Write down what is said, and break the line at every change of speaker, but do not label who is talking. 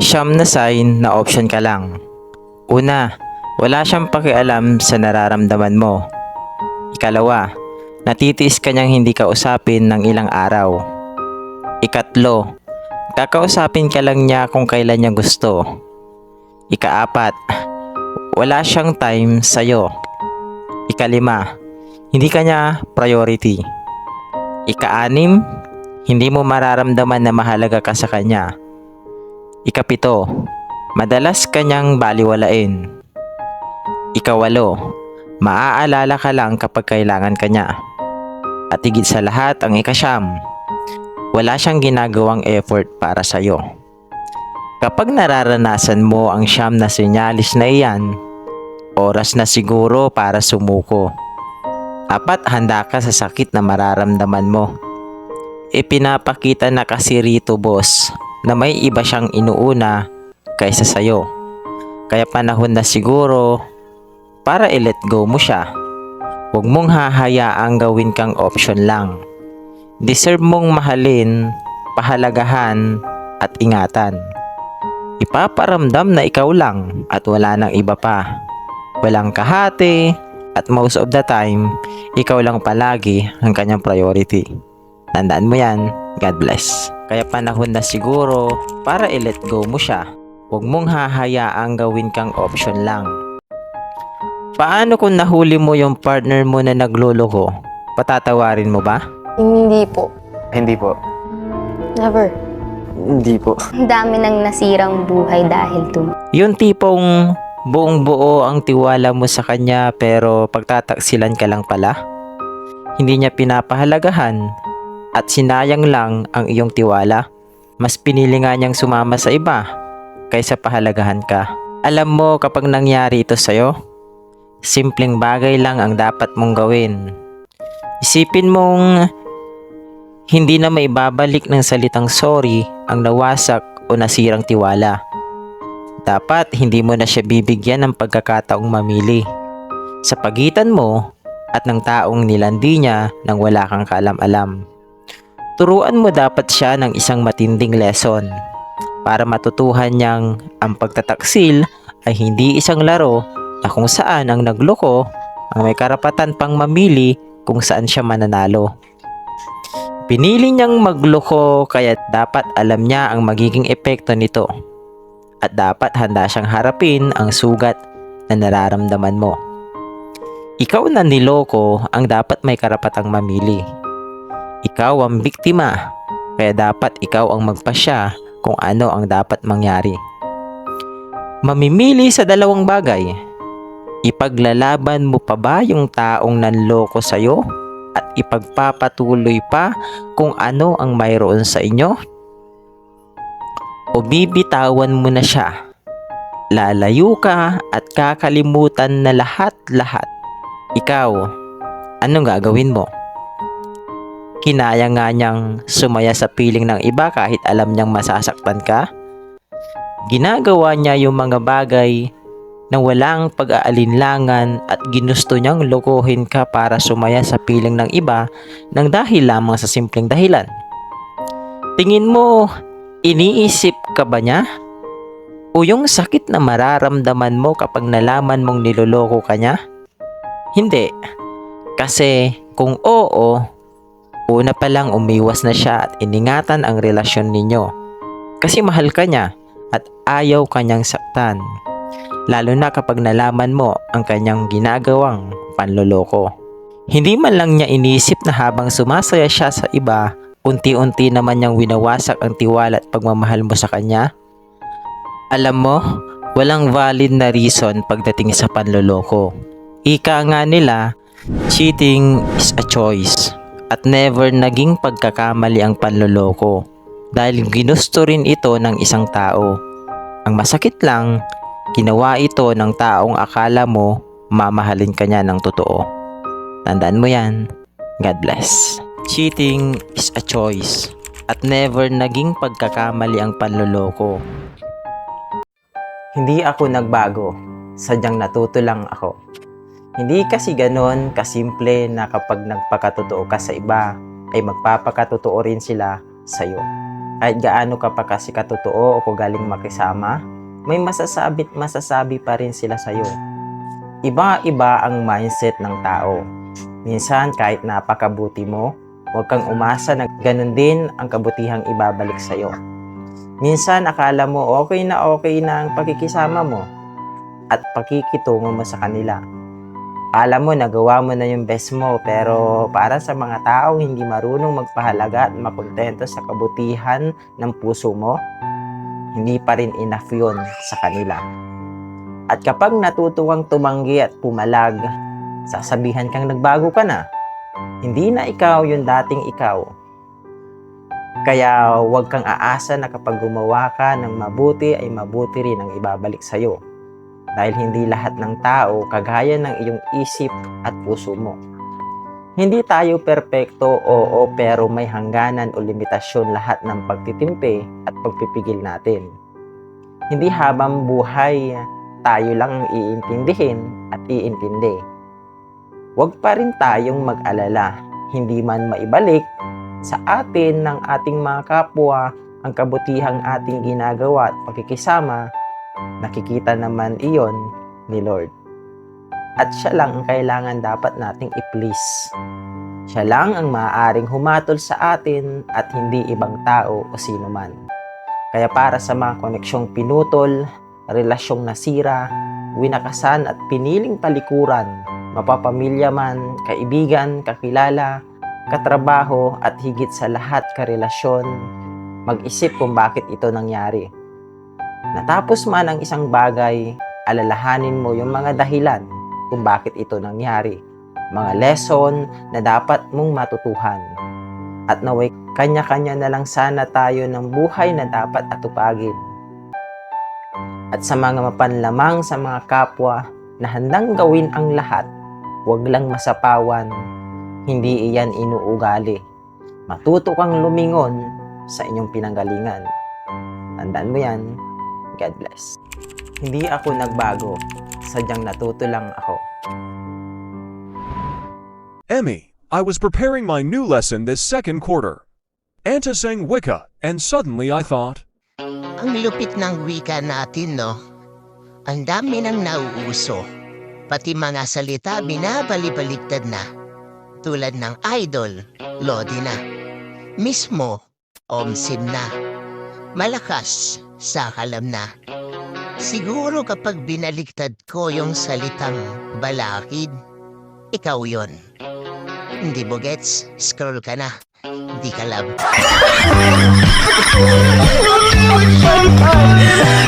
Siyam na sign na option ka lang. Una, wala siyang pakialam sa nararamdaman mo. Ikalawa, natitiis ka niyang hindi ka usapin ng ilang araw. Ikatlo, kakausapin ka lang niya kung kailan niya gusto. Ikaapat, wala siyang time sa'yo. Ikalima, hindi ka niya priority. Ikaanim, hindi mo mararamdaman na mahalaga ka sa kanya. Ikapito, madalas kanyang baliwalain. Ikawalo, maaalala ka lang kapag kailangan ka niya. At higit sa lahat ang ikasyam, wala siyang ginagawang effort para sa'yo. Kapag nararanasan mo ang siyam na sinyalis na iyan, oras na siguro para sumuko. Dapat handa ka sa sakit na mararamdaman mo. Ipinapakita na kasi rito boss na may iba siyang inuuna kaysa sayo. Kaya panahon na siguro para i-let go mo siya. Huwag mong hahayaang gawin kang option lang. Deserve mong mahalin, pahalagahan, at ingatan. Ipaparamdam na ikaw lang at wala nang iba pa. Walang kahati at most of the time, ikaw lang palagi ang kanyang priority. Tandaan mo yan. God bless. Kaya panahon na siguro para i-let go mo siya. Huwag mong hahayaang gawin kang option lang. Paano kung nahuli mo yung partner mo na nagloloko? Patatawarin mo ba?
Hindi po.
Hindi po.
Never.
Hindi po.
Ang dami nang nasirang buhay dahil dun.
Yung tipong buong buo ang tiwala mo sa kanya pero pagtataksilan ka lang pala? Hindi niya pinapahalagahan at sinayang lang ang iyong tiwala? Mas pinili nga niyang sumama sa iba kaysa pahalagahan ka. Alam mo kapag nangyari ito sa'yo, simpleng bagay lang ang dapat mong gawin. Isipin mong hindi na maibabalik ng salitang sorry ang nawasak o nasirang tiwala. Dapat hindi mo na siya bibigyan ng pagkakataong mamili. Sa pagitan mo at ng taong nilandi niya nang wala kang kaalam-alam. Turuan mo dapat siya ng isang matinding lesson para matutuhan niyang ang pagtataksil ay hindi isang laro na kung saan ang nagloko ang may karapatan pang mamili kung saan siya mananalo. Pinili niyang magloko kaya dapat alam niya ang magiging epekto nito at dapat handa siyang harapin ang sugat na nararamdaman mo. Ikaw na niloko ang dapat may karapatang mamili. Ikaw ang biktima, kaya dapat ikaw ang magpasya kung ano ang dapat mangyari. Mamimili sa dalawang bagay. Ipaglalaban mo pa ba yung taong nanloko sa'yo at ipagpapatuloy pa kung ano ang mayroon sa inyo? O bibitawan mo na siya? Lalayo ka at kakalimutan na lahat-lahat. Ikaw, anong gagawin mo? Kinaya nga niyang sumaya sa piling ng iba kahit alam niyang masasaktan ka? Ginagawa niya yung mga bagay na walang pag-aalinlangan at ginusto niyang lokohin ka para sumaya sa piling ng iba nang dahil lamang sa simpleng dahilan. Tingin mo, iniisip ka ba niya? O yung sakit na mararamdaman mo kapag nalaman mong niloloko ka niya? Hindi. Kasi kung oo, una pa lang umiwas na siya at iningatan ang relasyon ninyo. Kasi mahal ka niya at ayaw kanyang saktan. Lalo na kapag nalaman mo ang kanyang ginagawang panloloko. Hindi man lang niya inisip na habang sumasaya siya sa iba, unti-unti naman niyang winawasak ang tiwala at pagmamahal mo sa kanya. Alam mo, walang valid na reason pagdating sa panloloko. Ika nga nila, cheating is a choice at never naging pagkakamali ang panloloko dahil ginusto rin ito ng isang tao. Ang masakit lang, ginawa ito ng taong akala mo mamahalin ka niya ng totoo. Tandaan mo yan. God bless. Cheating is a choice at never naging pagkakamali ang panloloko. Hindi ako nagbago, sadyang natuto lang ako. Hindi kasi ganon kasimple na kapag nagpakatotoo ka sa iba, ay magpapakatotoo rin sila sa'yo. Kahit gaano ka pa kasi katotoo o galing makisama, may masasabi masasabi pa rin sila sa'yo. Iba-iba ang mindset ng tao. Minsan kahit napakabuti mo, huwag kang umasa na ganun din ang kabutihang ibabalik sa'yo. Minsan akala mo okay na okay na ang pakikisama mo at pakikitungo mo sa kanila. Akala mo nagawa mo na yung best mo pero para sa mga taong hindi marunong magpahalaga at makontento sa kabutihan ng puso mo, hindi pa rin enough yun sa kanila. At kapag natutuwang tumanggi at pumalag, sasabihan kang nagbago ka na. Hindi na ikaw yung dating ikaw. Kaya huwag kang aasa na kapag gumawa ka ng mabuti ay mabuti rin ang ibabalik sa'yo. Dahil hindi lahat ng tao kagaya ng iyong isip at puso mo. Hindi tayo perpekto, oo, pero may hangganan o limitasyon lahat ng pagtitimpi at pagpipigil natin. Hindi habang buhay tayo lang ang iintindihin at iintindi. Huwag pa rin tayong mag-alala, hindi man maibalik sa atin ng ating mga kapwa ang kabutihang ating ginagawa at pakikisama, nakikita naman iyon ni Lord. At siya lang ang kailangan dapat nating i-please. Siya lang ang maaaring humatol sa atin at hindi ibang tao o sino man. Kaya para sa mga koneksyong pinutol, relasyong nasira, winakasan at piniling talikuran, mapapamilya man, kaibigan, kakilala, katrabaho at higit sa lahat karelasyon, mag-isip kung bakit ito nangyari. Natapos man ang isang bagay, alalahanin mo yung mga dahilan kung bakit ito nangyari. Mga lesson na dapat mong matutuhan. At naway kanya-kanya na lang sana tayo ng buhay na dapat atupagin. At sa mga mapanlamang sa mga kapwa na handang gawin ang lahat, huwag lang masapawan, hindi iyan inuugali. Matuto kang lumingon sa inyong pinanggalingan. Tandaan mo yan. God bless. Hindi ako nagbago. Sadyang natuto lang ako.
Emmy, I was preparing my new lesson this second quarter. Anta sang Wicca, and suddenly I thought,
Ang lupit ng wika natin, no? Ang dami nang nauuso. Pati mga salita binabalibaligtad na. Tulad ng idol, lodi na. Mismo, omsid na. Malakas, sakalam na. Siguro kapag binaliktad ko yung salitang balakid, ikaw yon. Hindi mo gets, scroll ka na. Hindi ka love.